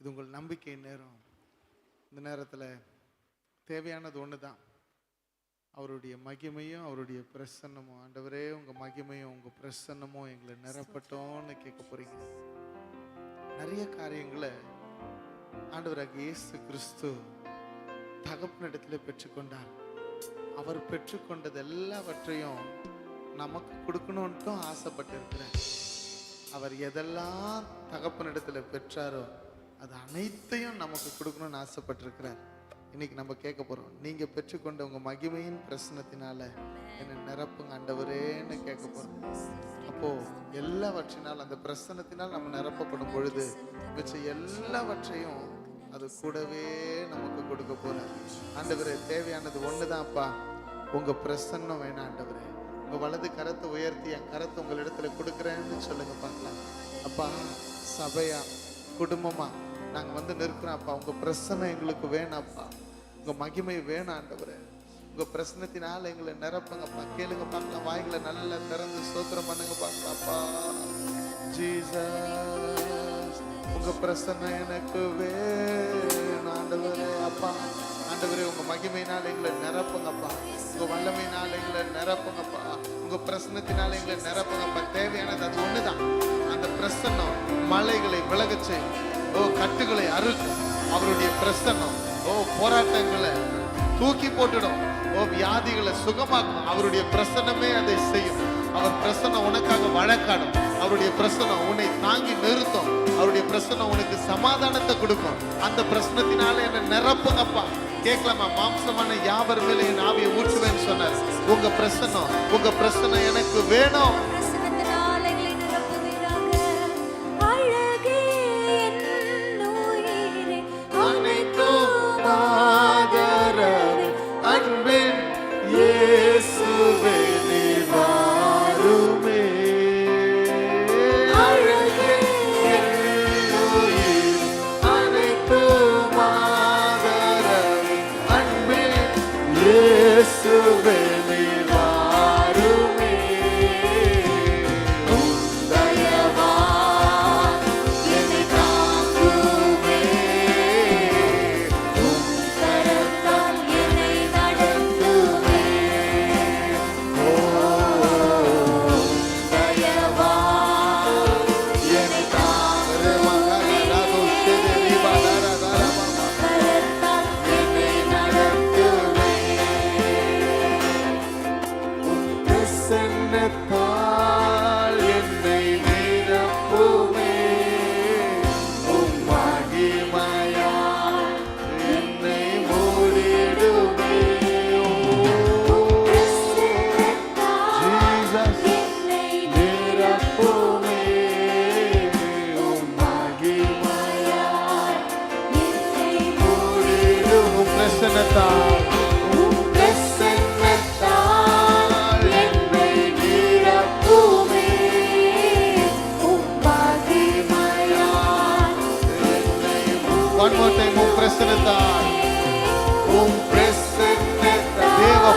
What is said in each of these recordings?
இது உங்கள் நம்பிக்கை நேரம். இந்த நேரத்தில் தேவையானது ஒன்று தான் அவருடைய மகிமையும் அவருடைய பிரசன்னமும். ஆண்டவரே உங்கள் மகிமையும் உங்கள் பிரசன்னமும் எங்களை நிரப்பட்டோம்னு கேட்க போறீங்க. நிறைய காரியங்களை ஆண்டவராக இயேசு கிறிஸ்து தகப்பனிடத்தில் பெற்றுக்கொண்டார். அவர் பெற்றுக்கொண்டது எல்லாவற்றையும் நமக்கு கொடுக்கணுன்ட்டும் ஆசைப்பட்டிருக்கிறார். அவர் எதெல்லாம் தகப்பனிடத்துல பெற்றாரோ அது அனைத்தையும் நமக்கு கொடுக்கணும்னு ஆசைப்பட்டிருக்கிறார். இன்னைக்கு நம்ம கேட்க போறோம். நீங்க பெற்றுக்கொண்ட உங்க மகிமையின் பிரசனத்தினால என்னை நிரப்புங்க ஆண்டவரேன்னு கேட்க போறோம். அப்போ எல்லாவற்றினால் அந்த பிரசனத்தினால் நம்ம நிரப்பப்படும் பொழுது மிச்ச எல்லாவற்றையும் அது கூடவே நமக்கு கொடுக்க போறார். ஆண்டவரே தேவையானது ஒண்ணுதான்ப்பா. உங்க பிரசன்னம் வேணாம் ஆண்டவரே. உங்க வலது கரத்தை உயர்த்தி என் கரத்தை உங்களிடத்துல கொடுக்குறேன்னு சொல்லுங்க பார்க்கலாம். அப்பா சபையா குடும்பமா? நாங்கள் வந்து நிற்கிறோம் அப்பா உங்க பிரசன்னம் எங்களுக்கு வேணாம்ப்பா. உங்கள் மகிமை வேணாம் உங்கள் உங்க எங்களை நிரப்புங்கப்பா. கேளுங்க பார்க்கலாம் வாய்களை நல்லா திறந்து சோத்திரம் பண்ணுங்க பார்க்கலாம்ப்பா ஜீசஸ் உங்கள் பிரசன்னம் எனக்கு வேணும் அப்பா ஆண்டவரே உங்க மகிமையினால் எங்களை நிரப்புங்கப்பா. உங்க வல்லமையினால் எங்களை நிரப்புங்கப்பா. உங்க பிரசன்னத்தினால எங்களை நிரப்புங்கப்பா. தேவையானது அது ஒண்ணுதான். அந்த பிரசன்னம் மலைகளை விலகச் செய்யும். ஓ கட்டுகளை அறுக்கும் அவருடைய பிரசன்னம். ஓ போராட்டங்களை தூக்கி போட்டுடும். ஓ வியாதிகளை சுகமாக்கும். அவருடைய பிரசன்னமே அதை செய்யும். அவர் பிரசன்னம் உனக்காக வழக்காடும். அவருடைய பிரசன்னம் உன்னை தாங்கி நிறுத்தும். அவருடைய பிரசன்னம் உனக்கு சமாதானத்தை கொடுக்கும். அந்த பிரசனத்தினால என்ன நிரப்புங்கப்பா கேட்கலாமா? மாம்சமான யாவர் மேலே என் ஆவியை ஊற்றுவேன்னு சொன்னார். உங்க பிரசன்னம் உங்க பிரசன்னம் எனக்கு வேணும்.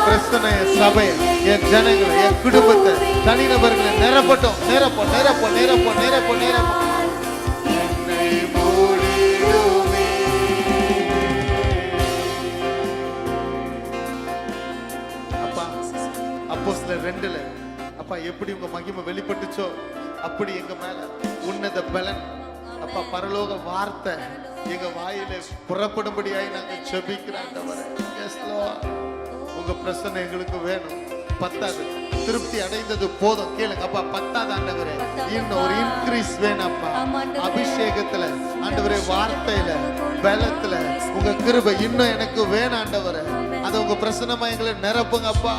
பிரச்சனை என் சபை என் ஜனங்களை என் குடும்பத்தை தனிநபர்களை நிரப்பட்டோம். நிரப்போ நிரப்போ நிரப்போ நிரப்போ நிரப்போ. அப்பா அப்போ சில ரெண்டுல அப்பா எப்படி உங்க மகிமை வெளிப்பட்டுச்சோ அப்படி எங்க மேல உன்னத பலன். அப்பா பரலோக வார்த்தை எங்க வாயில புறப்படும்படியாய் நாங்க செபிக்கிறோம் உங்க பிரச்சனை எங்களுக்கு வேணும். பத்தாது. திருப்தி அடைந்தது போதும். கேளுங்க அப்பா பத்தாது ஆண்டவரே இன்னும் ஒரு இன்க்ரீஸ் ஆண்டவரே. அபிஷேகத்துல ஆண்டவரே வார்த்தையில பலத்துல உங்க கிருபை இன்னும் எனக்கு வேணும் ஆண்டவரே. அது உங்க பிரசனமா எங்களை நிரப்புங்க அப்பா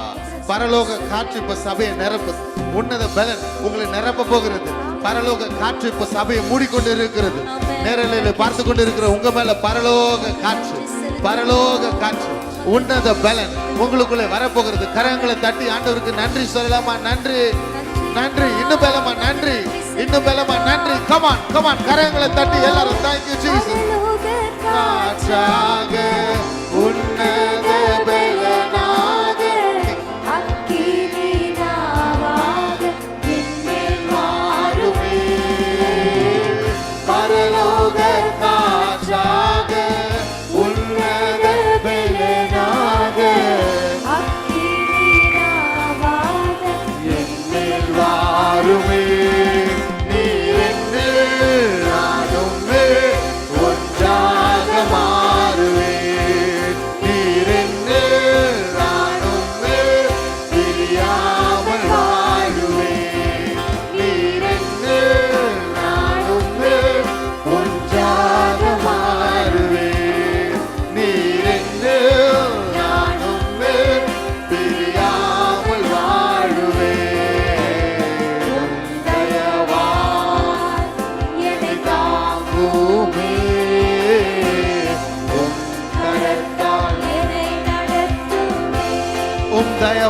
பரலோக காற்று இப்ப சபையை நிரப்பு. உன்னத பலன் உங்களை நிரப்ப போகிறது. பரலோக காற்று இப்ப சபையை மூடிக்கொண்டு இருக்கிறது. நேரலையில பார்த்து கொண்டு இருக்கிற உங்க மேல பரலோக காற்று பரலோக காற்று உன்னத பலன். உங்களுக்குள்ளே வரப்போகிறது. கரங்களை தட்டி ஆண்டவருக்கு நன்றி சொல்லலாமா? நன்றி. நன்றி. இன்னும் பலமா? நன்றி. இன்னும் பலமா? நன்றி. கமான் கமான் கரங்களை தட்டி எல்லாரும் தேங்க்யூ ஜீசஸ் காற்றாக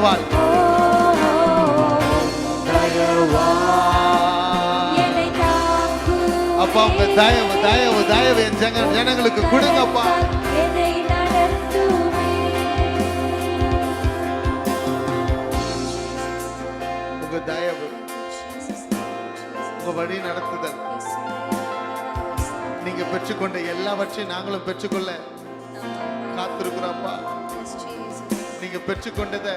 தயவாய் அப்பா உங்க தயவு தயவு தயவு என் ஜன ஜனங்களுக்கு கொடுங்கப்பா. உங்க தயவு உங்க வழி நடத்துதல். நீங்க பெற்றுக்கொண்ட எல்லாவற்றையும் நாங்களும் பெற்றுக்கொள்ள காத்திருக்கிறோம்ப்பா நீங்க பெற்றுக்கொண்டதை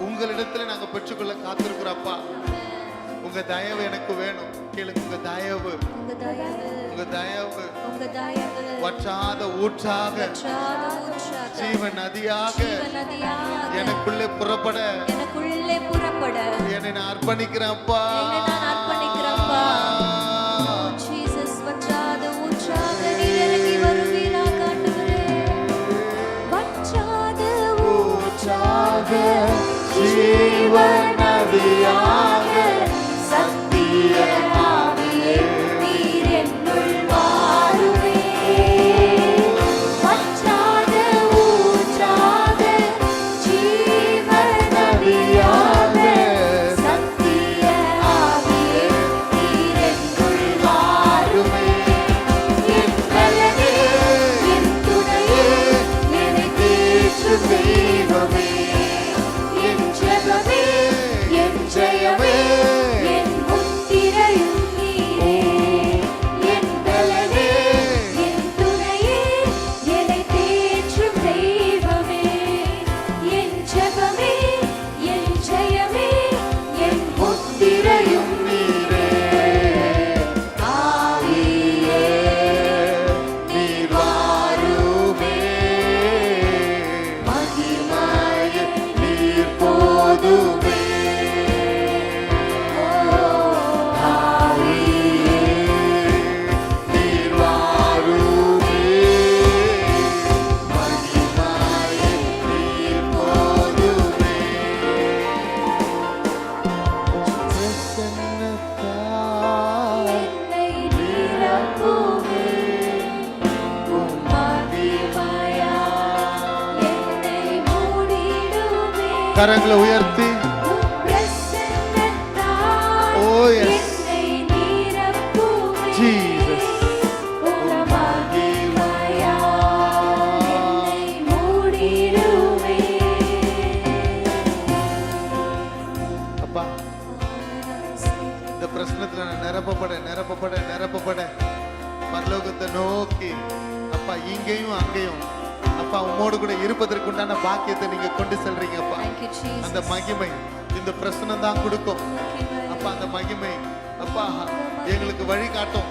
உங்களிடத்துல நாங்க பெற்றுக்கொள்ள காத்திருக்கிறோம்ப்பா உங்க தயவு எனக்கு வேணும். கேளுங்க உங்க தயவு. உங்க தயவு, வற்றாத ஊற்றாக. வற்றாத ஊற்றாக, ஜீவ நதியாக எனக்குள்ளே புறப்பட. எனக்குள்ளே புறப்பட. என்னை நான் என்னை நான் அர்ப்பணிக்கிறேன்ப்பா. நதியாக, மூடிடுமே கரங்களை பிரச்சனை தான் கொடுக்கும். அப்பா அந்த மகிமை. அப்பா எங்களுக்கு வழி காட்டும்.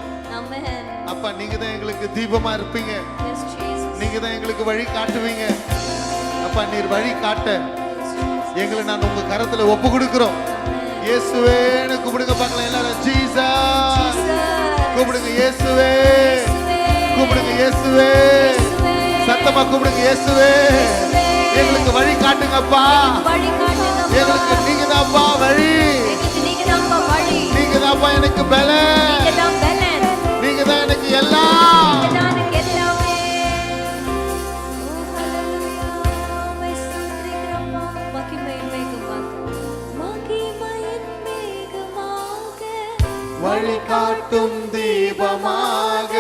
அப்பா நீங்க தான் எங்களுக்கு தீபமா இருப்பீங்க. நீங்க தான் எங்களுக்கு வழி காட்டுவீங்க. அப்பா நீர் வழி காட்ட. எங்களை நான் உங்க கரத்துல ஒப்பு கொடுக்கிறோம். இயேசுவேன்னு கூப்பிடுங்க பார்க்கலாம் எல்லாரும். ஜீசா கூப்பிடுங்க இயேசுவே. கூப்பிடுங்க இயேசுவே. சத்தமா கூப்பிடுங்க இயேசுவே எங்களுக்கு வழி காட்டுங்கப்பா. எங்களுக்கு நீங்க தான்ப்பா வழி. நீங்க தான்ப்பா எனக்கு பல நீங்க தான் எனக்கு எல்லாம். வழி காட்டும் தீபமாக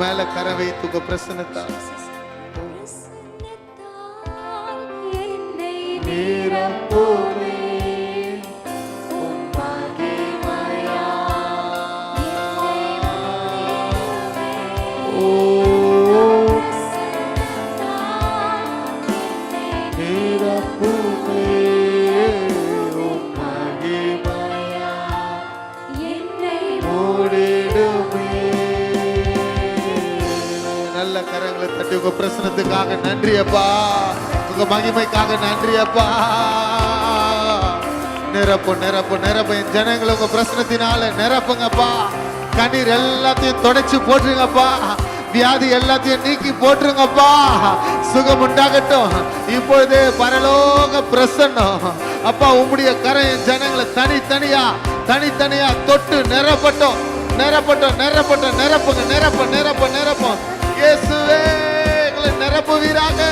மேல கரை வைத்து உங்க பிரசனத்தால் பிரசன்னத்தால் பிரசனத்துக்காக நன்றி அப்பா உங்க மகிமைக்காக நன்றி அப்பா நிரப்பு நிரப்பு நிரப்பு. என் ஜனங்களை உங்க பிரசனத்தினால நிரப்புங்கப்பா. கண்ணீர் எல்லாத்தையும் தொடச்சு போட்டுருங்கப்பா. வியாதி எல்லாத்தையும் நீக்கி போட்டுருங்கப்பா. சுகம் உண்டாகட்டும். இப்பொழுது பரலோக பிரசன்னம். அப்பா உம்முடைய கரை ஜனங்களை தனித்தனியா தனித்தனியா தொட்டு நிரப்பட்டும். நிரப்பட்டும் நிரப்பட்டும். நிரப்புங்க நிரப்ப நிரப்ப நிரப்பும் இயேசுவே. எங்களை நிரப்புவீராக.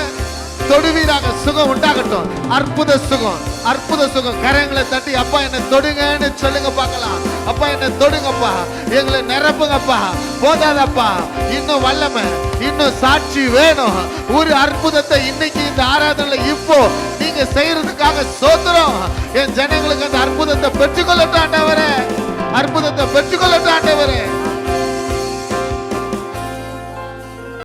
தொடுவீராக. சுகம் உண்டாகட்டும். அற்புத சுகம். அற்புத சுகம். கரங்களை தட்டி அப்பா என்ன தொடுங்கன்னு சொல்லுங்க பார்க்கலாம். அப்பா என்ன தொடுங்கப்பா. எங்களை நிரப்புங்கப்பா. போதாதப்பா. இன்னும் வல்லமை இன்னும் சாட்சி வேணும். ஒரு அற்புதத்தை இன்னைக்கு இந்த ஆராதனையில இப்போ நீங்க செய்யறதுக்காக சோத்திரம். என் ஜனங்களுக்கு அந்த அற்புதத்தை பெற்றுக்கொள்ளட்டாண்டவரே அற்புதத்தை பெற்றுக்கொள்ளட்டாண்டவரே